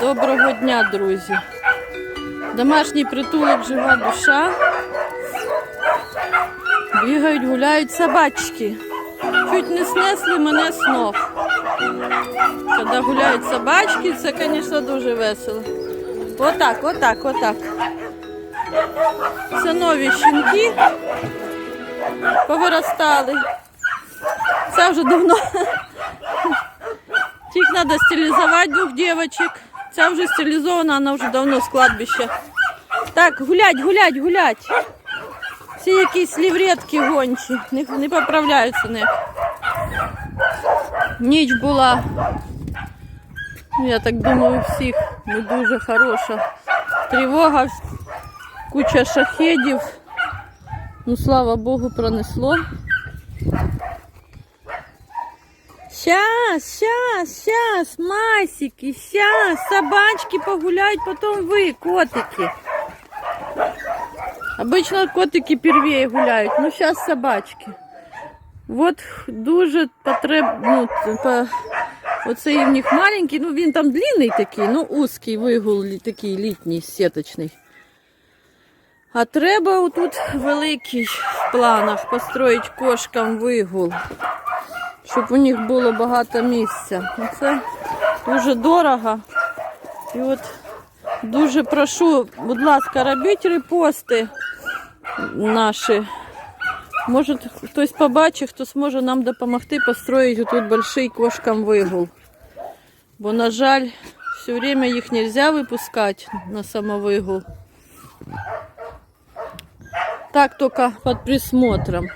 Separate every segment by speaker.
Speaker 1: Доброго дня, друзі. Домашній притулок жива душа. Бігають, гуляють собачки. Чуть не снесли мене з ног. Коли гуляють собачки, це, звісно, дуже весело. Отак, отак, отак. Це нові щенки повиростали. Це вже давно. Тих треба стилізувати двох дівчаток. Ця вже стилізована, вона вже давно з кладбища. Так, гулять, гулять, гулять. Всі якісь лівретки гончі, не, не поправляються ніяк. Ніч була, ну, я так думаю, у всіх не дуже хороша. Тривога, куча шахедів. Ну, слава Богу, пронесло. Сейчас, сейчас, сейчас, масики, сейчас, собачки погуляют, потом вы, котики. Обычно котики первее гуляют, ну сейчас собачки. Вот дуже потреб, ну, по, оцей в них маленький, ну він там длинний такий, ну узкий вигул такий літній, сіточний. А треба отут великий в планах построїть кошкам вигул щоб у них було багато місця. Ну, Це дуже дорого. І от дуже прошу, будь ласка, робіть репости наші. Може хтось побачить, хто зможе нам допомогти построїти тут больший кошкам вигул. Бо, на жаль, все время їх не можна випускати на самовигул. Так только под присмотром.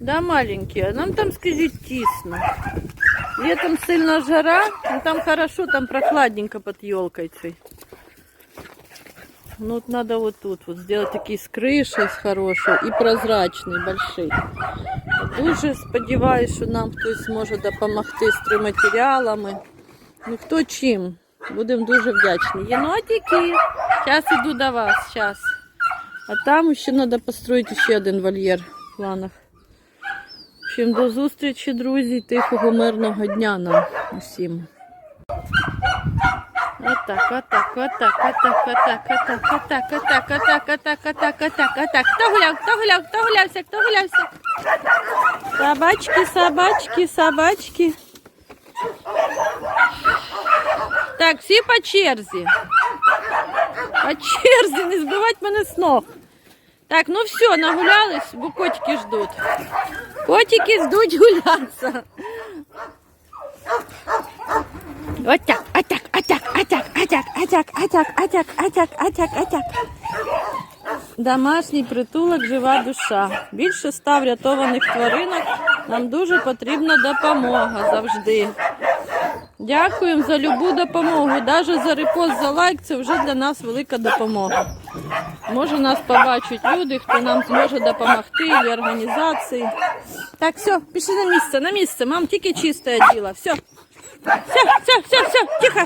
Speaker 1: Да, маленькие, нам там, скажіть, тісно. Летом сильно жара, ну там хорошо, там прохладненько под елкой цей. Ну вот надо вот тут вот сделать такие с крышей с хорошей и прозрачный, большой. Дуже сподіваюсь, що нам хтось зможе допомогти з стройматеріалами. Ну хто чим. Будемо дуже вдячні. Єнотики, зараз іду до вас, зараз. А там ще треба построїти ще один вольєр в планах. Всім до зустрічі, друзі, тихого мирного дня нам усім. Отак, отак, отак, отак, отак, отак, отак, отак, отак, отак, отак, отак, отак. Хто гуляв, хто гуляв, хто гулявся, хто гулявся? Собачки, собачки, собачки. Так, всі по черзі. По черзі, не збивати мене з ног. Так, ну все, нагулялись, бо котики ждуть. Котики ждуть гулятися. Отак, отак, отак, отак, отак, отак, отак, отак, отак, отак, отак. Домашній притулок жива душа. Більше ста врятованих тваринок. Нам дуже потрібна допомога завжди. Дякуємо за любу допомогу. Навіть за репост, за лайк це вже для нас велика допомога. Може нас побачать люди, хто нам зможе допомогти, і організації. Так, все, пішли на місце, на місце. Мам, тільки чисте діло. Все. Все, все, все, все, тихо.